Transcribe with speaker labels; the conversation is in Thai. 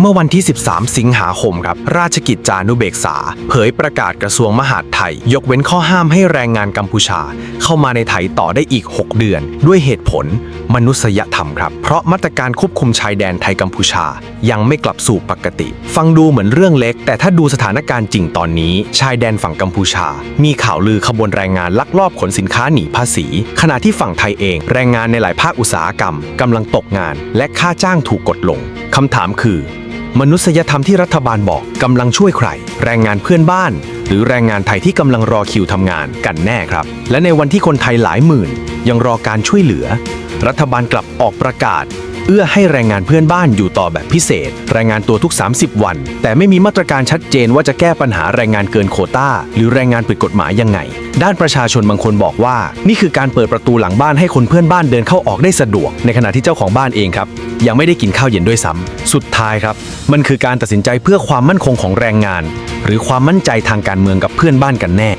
Speaker 1: เมื่อวันที่ 13 สิงหาคมครับ ราชกิจจานุเบกษา เผยประกาศกระทรวงมหาดไทย ยกเว้นข้อห้ามให้แรงงานกัมพูชา เข้ามาในไทยต่อได้อีก 6 เดือน ด้วยเหตุผล มนุษยธรรมครับ เพราะมาตรการควบคุมชายแดนไทยกัมพูชา ยังไม่กลับสู่ปกติ ฟังดูเหมือนเรื่องเล็ก แต่ถ้าดูสถานการณ์จริงตอนนี้ ชายแดนฝั่งกัมพูชา มีข่าวลือขบวนแรงงานลักลอบขนสินค้าหนีภาษี ขณะที่ฝั่งไทยเอง แรงงานในหลายภาคอุตสาหกรรมกำลังตกงาน และค่าจ้างถูกกดลงคำถามคือ มนุษยธรรมที่รัฐบาลบอกกำลังช่วยใคร แรงงานเพื่อนบ้าน หรือแรงงานไทยที่กำลังรอคิวทำงานกันแน่ครับ และในวันที่คนไทยหลายหมื่น ยังรอการช่วยเหลือ รัฐบาลกลับออกประกาศ เอื้อให้แรงงานเพื่อนบ้านอยู่ต่อแบบพิเศษ แรงงานตัวทุก 30 วัน แต่ไม่มีมาตรการชัดเจนว่าจะแก้ปัญหาแรงงานเกินโคต้า หรือแรงงานผิดกฎหมายยังไง ด้านประชาชนบางคนบอกว่า นี่คือการเปิดประตูหลังบ้านให้คนเพื่อนบ้านเดินเข้าออกได้สะดวก ในขณะที่เจ้าของบ้านเองครับ ยังไม่ได้กินข้าวเย็นด้วยซ้ำสุดท้ายครับ มันคือการตัดสินใจเพื่อความมั่นคงของแรงงาน หรือความมั่นใจทางการเมืองกับเพื่อนบ้านกันแน่